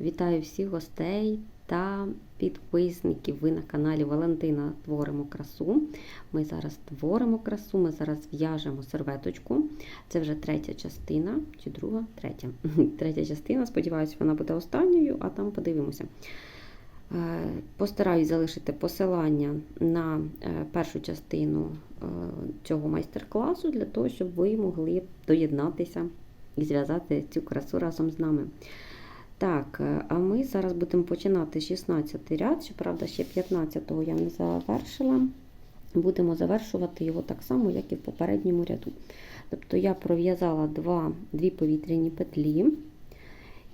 Вітаю всіх гостей та підписників. Ви на каналі Валентина Творимо красу. Ми зараз творимо красу, ми зараз в'яжемо серветочку. Це вже третя частина, чи друга? Третя. Третя частина. Сподіваюся, вона буде останньою, а там подивимося. Е, Постараюсь залишити посилання на е, першу частину е, цього майстер-класу для того, щоб ви могли доєднатися і зв'язати цю красу разом з нами. Так, е, а ми зараз будемо починати 16 ряд, щоправда, ще 15-го я не завершила. Будемо завершувати його так само, як і в попередньому ряду. Тобто я пров'язала два, дві повітряні петлі.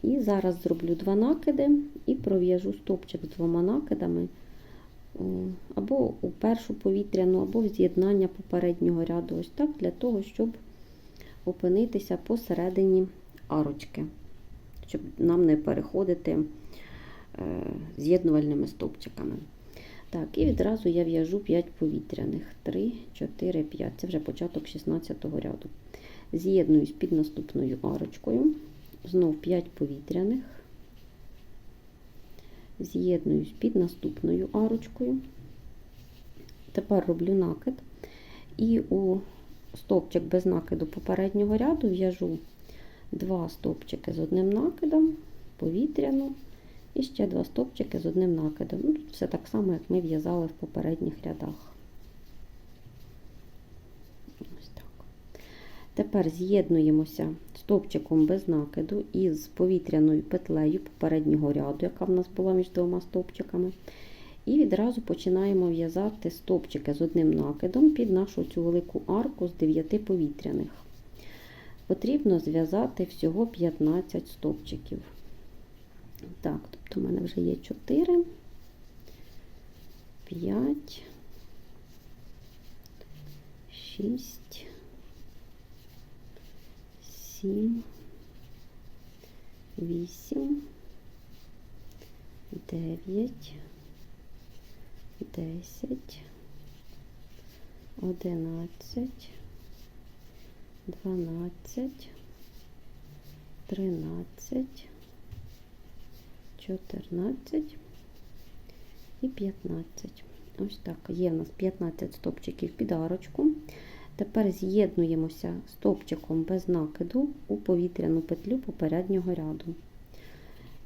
І зараз зроблю два накиди і пров'яжу стопчик з двома накидами або у першу повітряну, або в з'єднання попереднього ряду. Ось так, для того, щоб опинитися посередині арочки, щоб нам не переходити з'єднувальними стовпчиками. Так, і відразу я в'яжу 5 повітряних. 3, 4, 5. Це вже початок 16 ряду. З'єднуюсь під наступною арочкою. Знов 5 повітряних. З'єднуюсь під наступною арочкою. Тепер роблю накид. І у стовпчик без накиду попереднього ряду в'яжу два стовпчики з одним накидом, повітряну, і ще два стовпчики з одним накидом. Ну, Все так само, як ми в'язали в попередніх рядах. Ось так. Тепер з'єднуємося стовпчиком без накиду із повітряною петлею попереднього ряду, яка в нас була між двома стовпчиками. І відразу починаємо в'язати стовпчики з одним накидом під нашу цю велику арку з 9 повітряних. Потрібно зв'язати всього 15 стовпчиків. Так, тобто в мене вже є 4, 5, 6, 7, 8, 9, 10, 11, 12, 13, 14 і 15. Ось так, є в нас 15 стопчиків під арочку. Тепер з'єднуємося стопчиком без накиду у повітряну петлю попереднього ряду.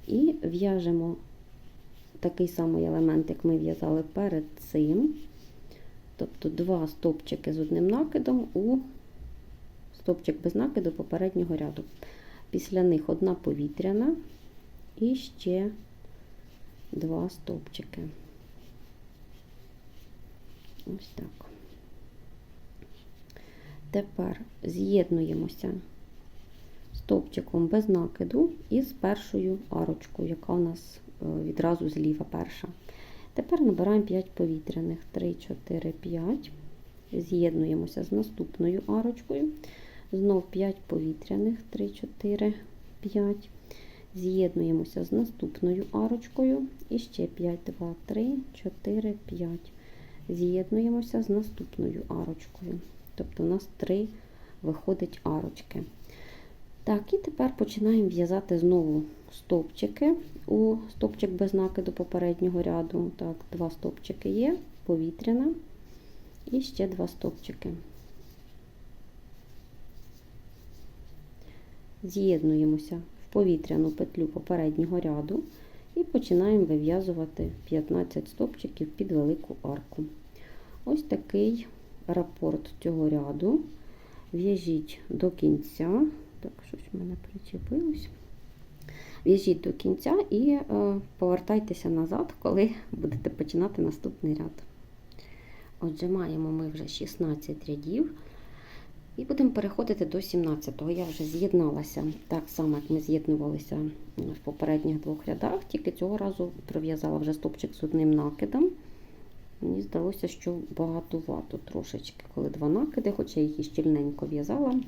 І в'яжемо такий самий елемент, як ми в'язали перед цим. Тобто два стопчики з одним накидом у стопчик без накиду попереднього ряду. Після них одна повітряна і ще два стовпчики. Ось так. Тепер з'єднуємося стовпчиком без накиду із першою арочкою, яка у нас відразу зліва перша. Тепер набираємо 5 повітряних, 3, 4, 5. З'єднуємося з наступною арочкою. Знов 5 повітряних, 3, 4, 5. З'єднуємося з наступною арочкою. І ще 5, 2, 3, 4, 5. З'єднуємося з наступною арочкою. Тобто у нас 3 виходить арочки. Так, і тепер починаємо в'язати знову стовпчики у стовпчик без накиду попереднього ряду. Так, два стовпчики є, повітряна, і ще два стовпчики. З'єднуємося в повітряну петлю попереднього ряду і починаємо вив'язувати 15 стовпчиків під велику арку. Ось такий рапорт цього ряду. В'яжіть до кінця. Так, щось в мене причепилось. В'яжіть до кінця і е, повертайтеся назад, коли будете починати наступний ряд. Отже, маємо ми вже 16 рядів. І будемо переходити до 17-го. Я вже з'єдналася так само, як ми з'єднувалися в попередніх двох рядах, тільки цього разу пров'язала вже стопчик з одним накидом. Мені здалося, що багатувато трошечки, коли два накиди, хоча їх і щільненько в'язала.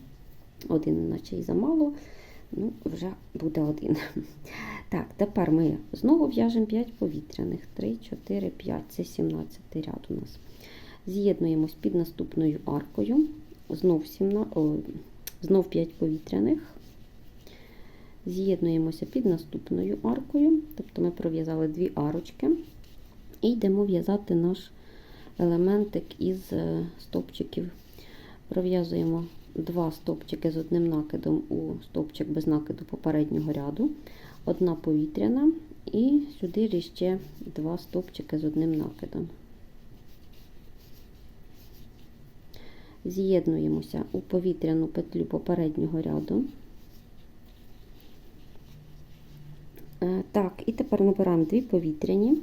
Один, наче й замало, ну, вже буде один. Так, тепер ми знову в'яжемо 5 повітряних. 3, 4, 5, це 17 ряд у нас. З'єднуємось під наступною аркою. Знов, 17, о, знов 5 повітряних. З'єднуємося під наступною аркою, тобто ми пров'язали дві арочки, і йдемо в'язати наш елементик із е, стовпчиків. Пров'язуємо два стовпчики з одним накидом у стовпчик без накиду попереднього ряду, одна повітряна, і сюди ще два стовпчики з одним накидом. З'єднуємося у повітряну петлю попереднього ряду. Е, Так, і тепер набираємо дві повітряні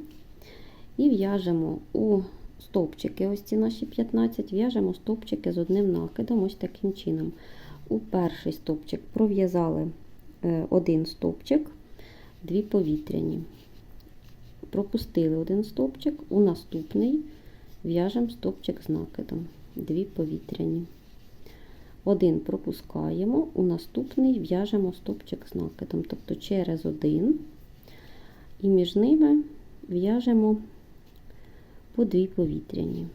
і в'яжемо у стовпчики, ось ці наші 15, в'яжемо стовпчики з одним накидом, ось таким чином. У перший стовпчик пров'язали е, один стовпчик, дві повітряні. Пропустили один стовпчик, у наступний в'яжемо стовпчик з накидом, дві повітряні. Один пропускаємо, у наступний в'яжемо стовпчик з накидом, тобто через один, і між ними в'яжемо по дві повітряні.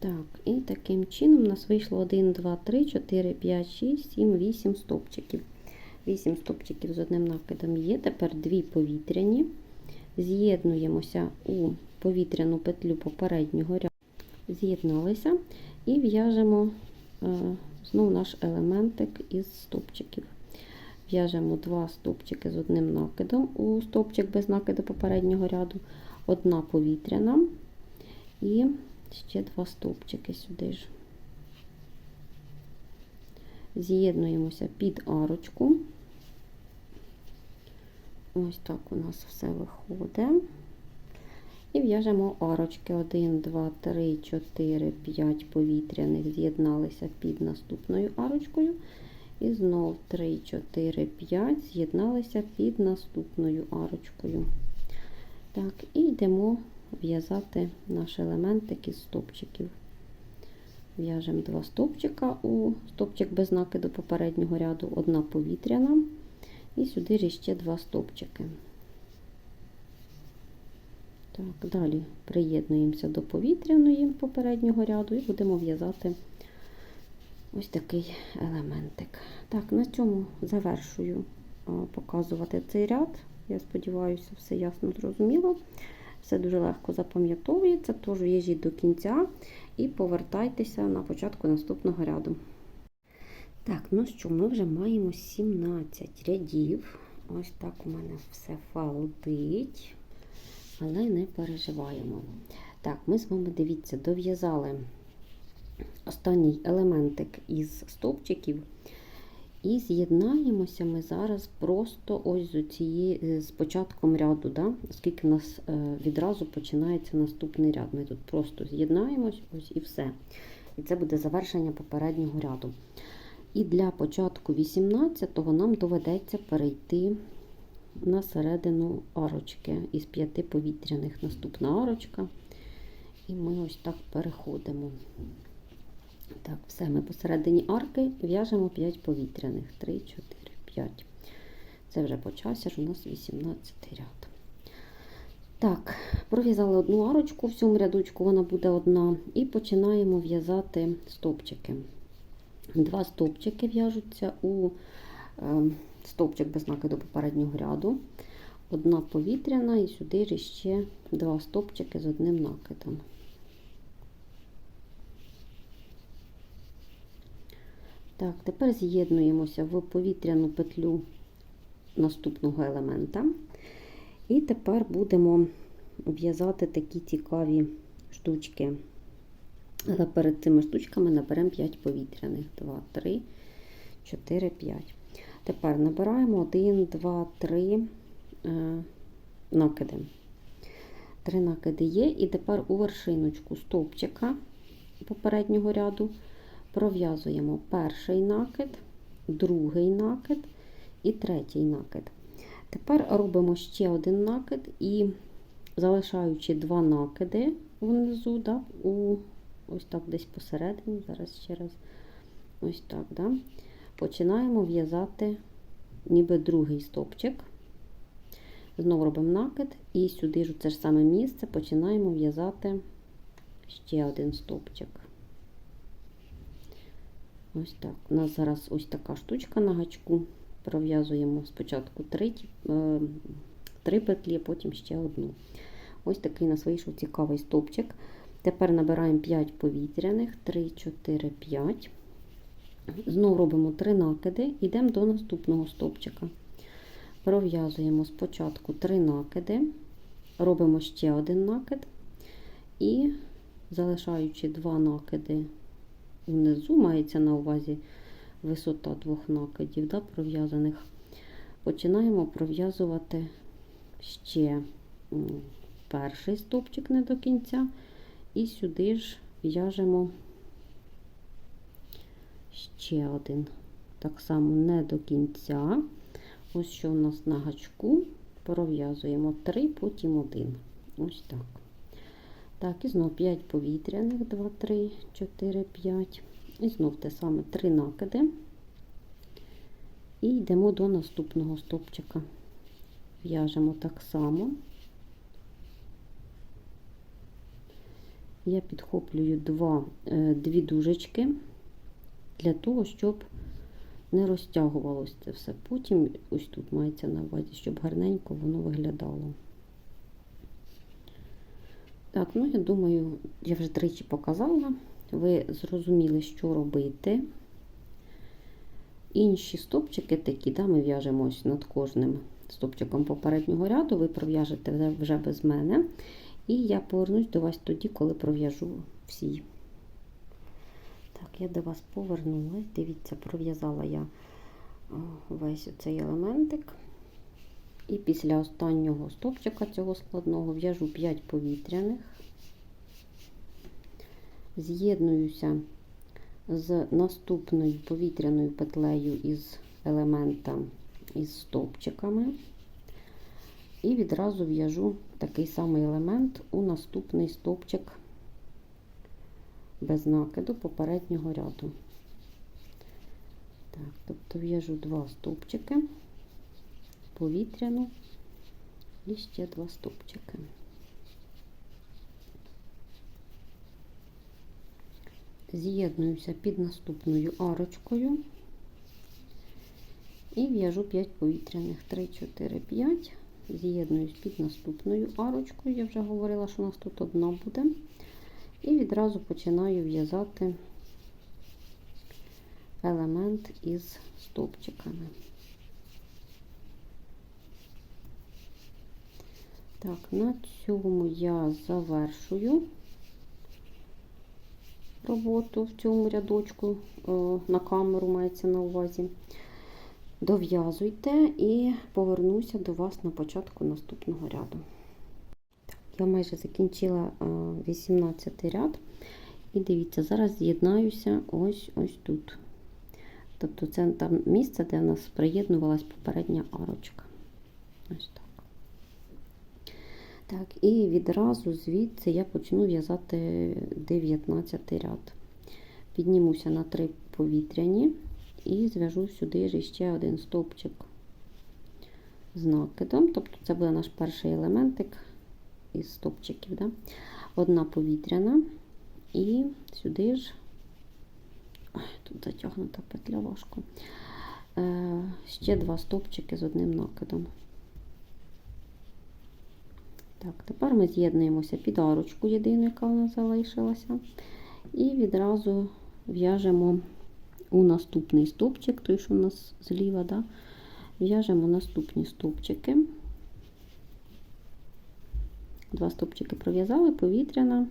Так, і таким чином у нас вийшло 1, 2, 3, 4, 5, 6, 7, 8 стовпчиків. 8 стовпчиків з одним накидом є. Тепер дві повітряні. З'єднуємося у повітряну петлю попереднього ряду. З'єдналися і в'яжемо е, знову наш елементик із стовпчиків. В'яжемо два стовпчики з одним накидом у стовпчик без накиду попереднього ряду, одна повітряна і ще два стовпчики сюди ж. З'єднуємося під арочку. Ось так у нас все виходить. І в'яжемо арочки 1, 2, 3, 4, 5 повітряних, з'єдналися під наступною арочкою. І знов 3, 4, 5 з'єдналися під наступною арочкою. Так, і йдемо в'язати наш елементик із стовпчиків. В'яжемо два стовпчика у стовпчик без накиду попереднього ряду, одна повітряна, і сюди ще два стовпчики. Так, Далі приєднуємося до повітряної попереднього ряду і будемо в'язати ось такий елементик. Так, на цьому завершую показувати цей ряд. Я сподіваюся, все ясно зрозуміло. Все дуже легко запам'ятовується, тож в'яжіть до кінця і повертайтеся на початку наступного ряду. Так, ну що, ми вже маємо 17 рядів. Ось так у мене все фалдить, але не переживаємо. Так, ми з вами, дивіться, дов'язали останній елементик із стовпчиків. І з'єднаємося ми зараз просто ось з цієї, з початком ряду, да? оскільки в нас е, відразу починається наступний ряд. Ми тут просто з'єднаємось ось і все. І це буде завершення попереднього ряду. І для початку 18-го нам доведеться перейти на середину арочки із п'яти повітряних. Наступна арочка. І ми ось так переходимо. Так, все, ми посередині арки в'яжемо 5 повітряних. 3, 4, 5. Це вже почався ж у нас 18 ряд. Так, пров'язали одну арочку, в цьому рядочку вона буде одна. І починаємо в'язати стовпчики. Два стовпчики в'яжуться у е, стовпчик без накиду попереднього ряду. Одна повітряна, і сюди ще два стовпчики з одним накидом. Так, тепер з'єднуємося в повітряну петлю наступного елемента. І тепер будемо в'язати такі цікаві штучки. Але перед цими штучками наберемо 5 повітряних. 2, 3, 4, 5. Тепер набираємо 1, 2, 3 е, накиди. Три накиди є, і тепер у вершиночку стовпчика попереднього ряду Пров'язуємо перший накид, другий накид і третій накид. Тепер робимо ще один накид і залишаючи два накиди внизу, да, у, ось так десь посередині, зараз ще раз, ось так, да, починаємо в'язати ніби другий стопчик. Знову робимо накид, і сюди ж у це ж саме місце починаємо в'язати ще один стопчик. Ось так. У нас зараз ось така штучка на гачку. Пров'язуємо спочатку три, е, три петлі, а потім ще одну. Ось такий у нас вийшов цікавий стовпчик. Тепер набираємо 5 повітряних, 3, 4, 5. Знову робимо 3 накиди, йдемо до наступного стовпчика. Пров'язуємо спочатку 3 накиди, робимо ще один накид і залишаючи 2 накиди внизу, мається на увазі висота двох накидів, да, пров'язаних, починаємо пров'язувати ще перший стовпчик не до кінця, і сюди ж в'яжемо ще один. Так само не до кінця. Ось що у нас на гачку, пров'язуємо 3, потім 1. Ось так. Так, і знову 5 повітряних, 2, 3, 4, 5. І знов те саме 3 накиди. І йдемо до наступного стопчика. В'яжемо так само. Я підхоплюю два, е, дві дужечки для того, щоб не розтягувалося це все. Потім ось тут мається на увазі, щоб гарненько воно виглядало. Так, ну я думаю, я вже тричі показала. Ви зрозуміли, що робити. Інші стопчики такі, да, ми в'яжемо над кожним стопчиком попереднього ряду, ви пров'яжете вже без мене. І я повернусь до вас тоді, коли пров'яжу всі. Так, я до вас повернулась. Дивіться, пров'язала я весь цей елементик. І після останнього стопчика цього складного в'яжу 5 повітряних, з'єднуюся з наступною повітряною петлею із елемента із стовпчиками. І відразу в'яжу такий самий елемент у наступний стовпчик без накиду попереднього ряду. Так, тобто в'яжу два стовпчики, повітряну і ще два стовпчики. З'єднуюся під наступною арочкою і в'яжу 5 повітряних 3, 4, 5. З'єднуюсь під наступною арочкою. Я вже говорила, що у нас тут одна буде. І відразу починаю в'язати елемент із стовпчиками. Так, на цьому я завершую роботу в цьому рядочку, е, на камеру мається на увазі. Дов'язуйте і повернуся до вас на початку наступного ряду. Я майже закінчила 18 ряд. І дивіться, зараз з'єднаюся ось ось тут. Тобто це там місце, де у нас приєднувалась попередня арочка. Ось так. Так, і відразу звідси я почну в'язати 19 ряд. Піднімуся на 3 повітряні і зв'яжу сюди ж ще один стовпчик з накидом. Тобто це буде наш перший елементик із стовпчиків. Да? Одна повітряна, і сюди ж, тут затягнута петля важко. Е, ще два стовпчики з одним накидом. Так, тепер ми з'єднуємося під арочку єдину, яка у нас залишилася, і відразу в'яжемо у наступний стовпчик, той, що у нас зліва, да? в'яжемо наступні стовпчики. Два стовпчики пров'язали, повітряна.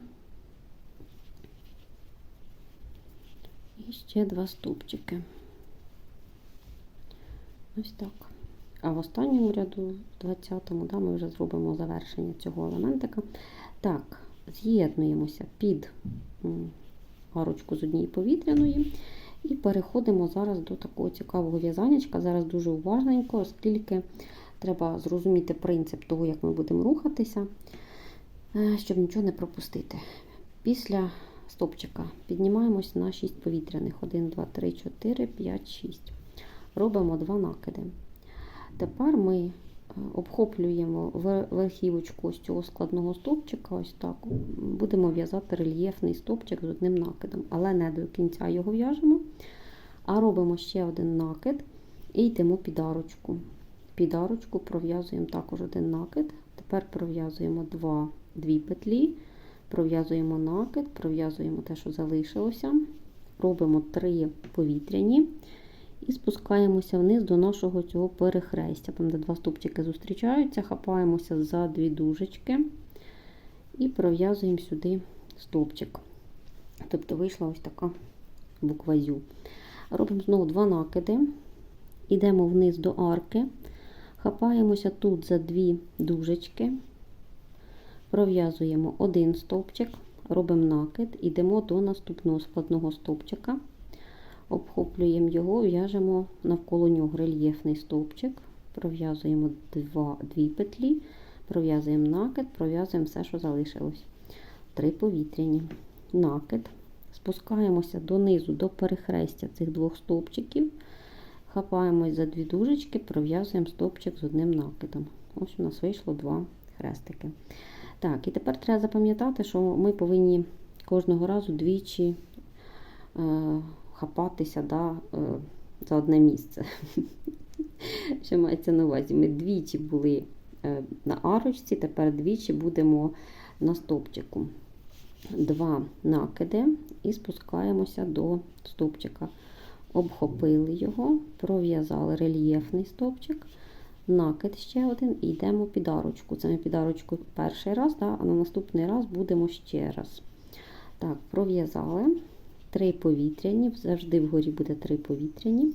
І ще два стовпчики. Ось так. А в останньому ряду, в 20-му, да, ми вже зробимо завершення цього елементика. Так, з'єднуємося під арочку з однієї повітряної. І переходимо зараз до такого цікавого в'язаннячка. Зараз дуже уважненько, оскільки треба зрозуміти принцип того, як ми будемо рухатися, е, щоб нічого не пропустити. Після стопчика піднімаємось на 6 повітряних. 1, 2, 3, 4, 5, 6. Робимо 2 накиди. Тепер ми е, обхоплюємо верхівочку ось цього складного стовпчика, ось так. Будемо в'язати рельєфний стовпчик з одним накидом, але не до кінця його в'яжемо, а робимо ще один накид і йдемо під арочку. Під арочку пров'язуємо також один накид. Тепер пров'язуємо дві петлі, пров'язуємо накид, пров'язуємо те, що залишилося. Робимо три повітряні. І спускаємося вниз до нашого цього перехрестя, там, де два стовпчики зустрічаються, хапаємося за дві дужечки і пров'язуємо сюди стовпчик. Тобто вийшла ось така буква Зю. Робимо знову два накиди, йдемо вниз до арки, хапаємося тут за дві дужечки, пров'язуємо один стовпчик, робимо накид, йдемо до наступного складного стовпчика обхоплюємо його, в'яжемо навколо нього рельєфний стовпчик, пров'язуємо дві петлі, пров'язуємо накид, пров'язуємо все, що залишилось. Три повітряні. Накид. Спускаємося донизу до перехрестя цих двох стовпчиків. Хапаємось за дві дужечки, пров'язуємо стовпчик з одним накидом. Ось у нас вийшло два хрестики. Так, і тепер треба запам'ятати, що ми повинні кожного разу двічі. Е хапатися да, е, за одне місце. Що мається на увазі? Ми двічі були е, на арочці, тепер двічі будемо на стовпчику. Два накиди і спускаємося до стовпчика. Обхопили його, пров'язали рельєфний стовпчик, накид ще один і йдемо під арочку. Це ми під арочку перший раз, да, а на наступний раз будемо ще раз. Так, пров'язали три повітряні, завжди вгорі буде три повітряні.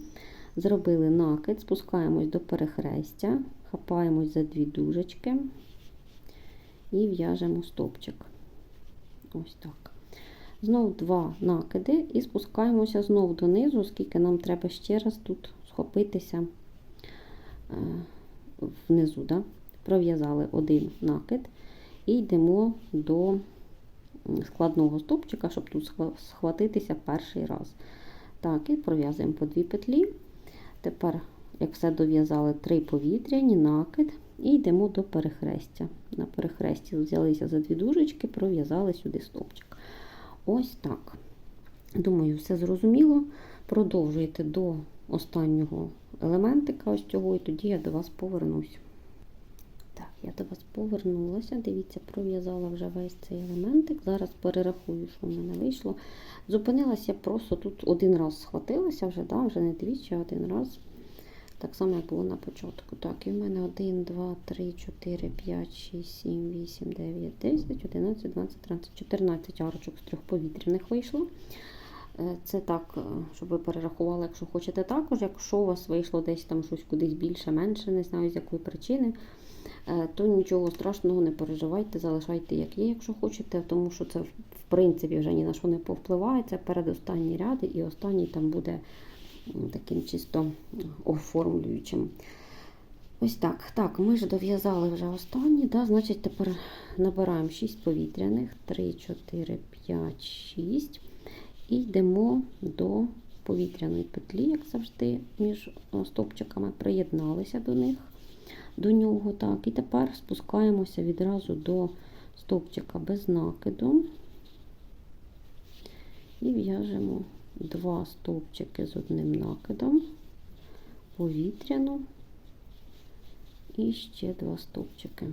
Зробили накид, спускаємось до перехрестя, хапаємось за дві дужечки і в'яжемо стопчик. Ось так. Знову два накиди і спускаємося знову донизу, оскільки нам треба ще раз тут схопитися е, внизу. Да? Пров'язали один накид і йдемо до складного стопчика, щоб тут схватитися перший раз. Так, і пров'язуємо по дві петлі. Тепер, як все дов'язали, три повітряні, накид, і йдемо до перехрестя. На перехресті взялися за дві дужечки, пров'язали сюди стопчик. Ось так. Думаю, все зрозуміло. Продовжуйте до останнього елементика, ось цього, і тоді я до вас повернусь. Так, я до вас повернулася. Дивіться, пров'язала вже весь цей елементик. Зараз перерахую, що в мене вийшло. Зупинилася просто тут один раз схватилася, вже да, вже не двічі, а один раз. Так само, як було на початку. Так, і в мене 1, 2, 3, 4, 5, 6, 7, 8, 9, 10, 11, 12, 13, 14 арочок з трьох повітряних вийшло. Е, це так, е, щоб ви перерахували, якщо хочете також. Якщо у вас вийшло десь там щось кудись більше, менше, не знаю з якої причини. Е, то нічого страшного не переживайте, залишайте, як є, якщо хочете, тому що це, в принципі, вже ні на що не повпливає. Це передостанні ряди, і останній там буде таким чисто оформлюючим. Ось так. Так, ми ж дов'язали вже останні, да? значить, тепер набираємо 6 повітряних, 3, 4, 5, 6. І йдемо до повітряної петлі, як завжди, між стопчиками, приєдналися до них до нього. Так, І тепер спускаємося відразу до стовпчика без накиду і в'яжемо два стовпчики з одним накидом, повітряну і ще два стовпчики.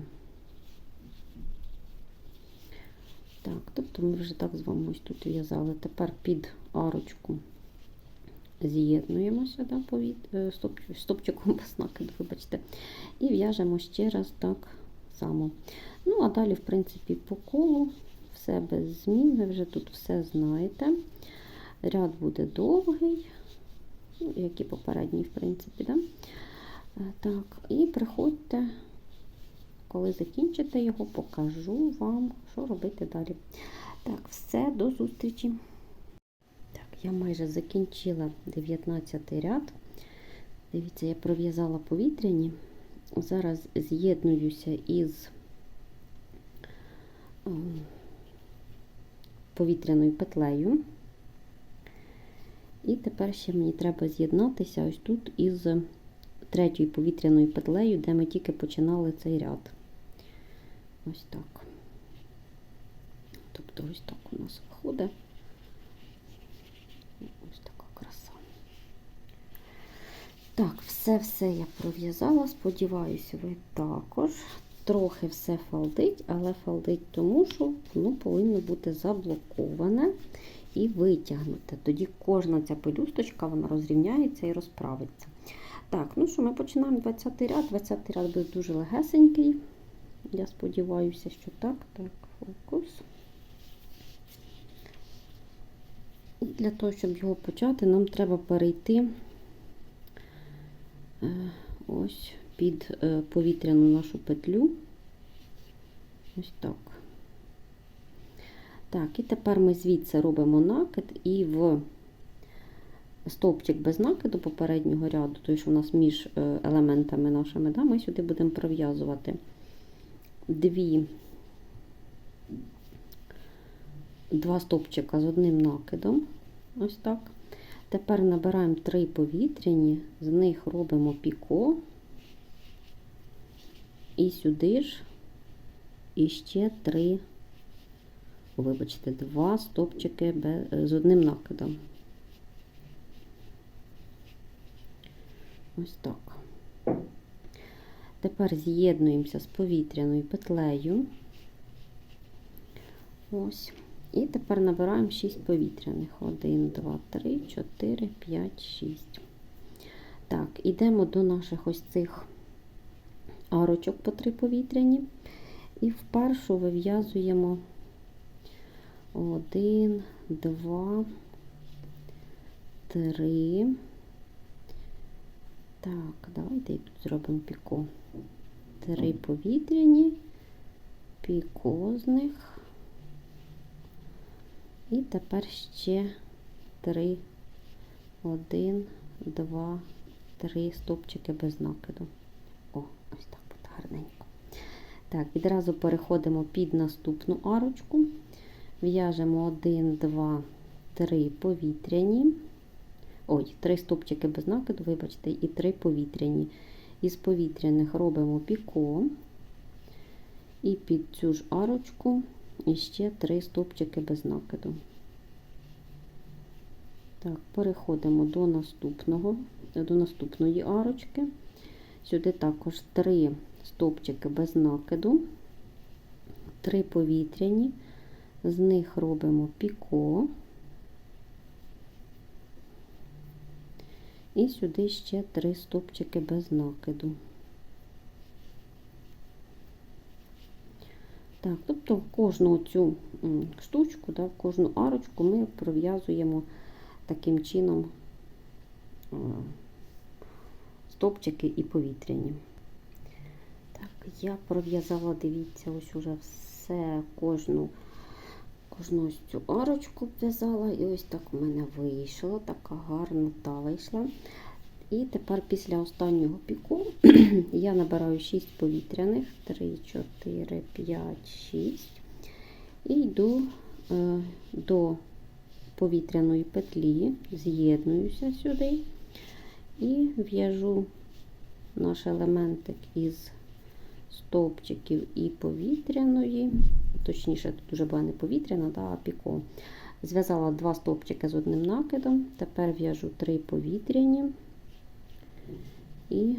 Так, тобто ми вже так з вами ось тут в'язали. Тепер під арочку з'єднуємося да, повід... Е, стоп... стопчиком без вибачте, і в'яжемо ще раз так само. Ну, а далі, в принципі, по колу, все без змін, ви вже тут все знаєте. Ряд буде довгий, ну, як і попередній, в принципі. Да? Е, так, І приходьте, коли закінчите його, покажу вам, що робити далі. Так, все, до зустрічі! Я майже закінчила 19 ряд. Дивіться, я пров'язала повітряні. Зараз з'єднуюся із ем, повітряною петлею. І тепер ще мені треба з'єднатися ось тут із третьою повітряною петлею, де ми тільки починали цей ряд. Ось так. Тобто ось так у нас виходить. Ось така краса. Так, все-все я пров'язала. Сподіваюся, ви також. Трохи все фалдить, але фалдить тому, що воно повинно бути заблоковане і витягнуте. Тоді кожна ця пелюсточка вона розрівняється і розправиться. Так, ну що, ми починаємо 20 ряд. 20 ряд буде дуже легесенький. Я сподіваюся, що так. Так, фокус. Для того, щоб його почати, нам треба перейти ось під е, повітряну нашу петлю. Ось так. Так, і тепер ми звідси робимо накид і в стовпчик без накиду попереднього ряду, той, що у нас між е, елементами нашими, да, ми сюди будемо пров'язувати дві, два стовпчика з одним накидом. Ось так. Тепер набираємо три повітряні, з них робимо піко, і сюди ж іще три, вибачте, два стопчики з одним накидом. Ось так. Тепер з'єднуємося з повітряною петлею. Ось. І тепер набираємо 6 повітряних. 1, 2, 3, 4, 5, 6. Так, ідемо до наших ось цих арочок по 3 повітряні. І в першу вив'язуємо 1, 2, 3. Так, давайте тут зробимо піко. Три повітряні, піко з них. І тепер ще три, один, два, три стопчики без накиду. О, ось так буде гарненько. Так, відразу переходимо під наступну арочку. В'яжемо 1, 2, 3 повітряні. Ой, три стопчики без накиду, вибачте, і три повітряні. Із повітряних робимо піко. І під цю ж арочку і ще три стопчики без накиду. Так, переходимо до наступного, до наступної арочки. Сюди також три стопчики без накиду, три повітряні, з них робимо піко. І сюди ще три стопчики без накиду. Так, тобто в кожну цю штучку, да, в кожну арочку ми пров'язуємо таким чином стопчики і повітряні. Так, я пров'язала, дивіться, ось уже все, кожну кожну ось цю арочку в'язала, і ось так в мене вийшло, така гарна та вийшла. І тепер після останнього піку я набираю 6 повітряних, 3, 4, 5, 6. І йду е, до повітряної петлі, з'єднуюся сюди і в'яжу наш елементик із стовпчиків і повітряної, точніше, тут вже була не повітряна, да, а піко. Зв'язала два стовпчики з одним накидом, тепер в'яжу три повітряні і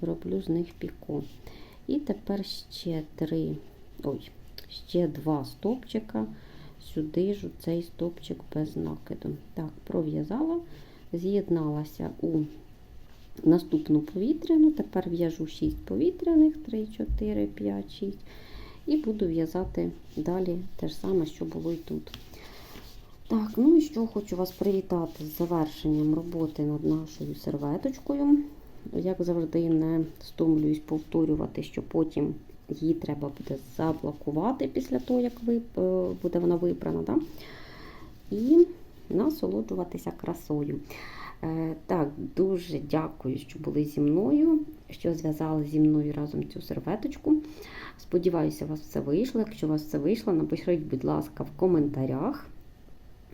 роблю з них піко. І тепер ще три, ой, ще два стовпчика, сюди ж цей стовпчик без накиду. Так, пров'язала, з'єдналася у наступну повітряну, тепер в'яжу 6 повітряних, 3, 4, 5, 6. І буду в'язати далі те ж саме, що було і тут. Так, ну і що хочу вас привітати з завершенням роботи над нашою серветочкою. Як завжди, не стомлююсь повторювати, що потім її треба буде заблокувати після того, як е, буде вона випрана. Да? І насолоджуватися красою. Е, Так, дуже дякую, що були зі мною, що зв'язали зі мною разом цю серветочку. Сподіваюся, у вас все вийшло. Якщо у вас все вийшло, напишіть, будь ласка, в коментарях.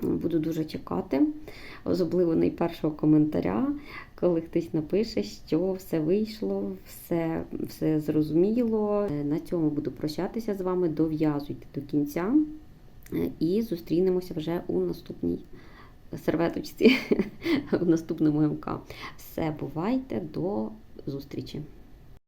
Буду дуже чекати, особливо найпершого коментаря, коли хтось напише, що все вийшло, все, все зрозуміло. Е, На цьому буду прощатися з вами. Дов'язуйте до кінця е, і зустрінемося вже у наступній серветочці, в наступному МК. Все, бувайте, до зустрічі!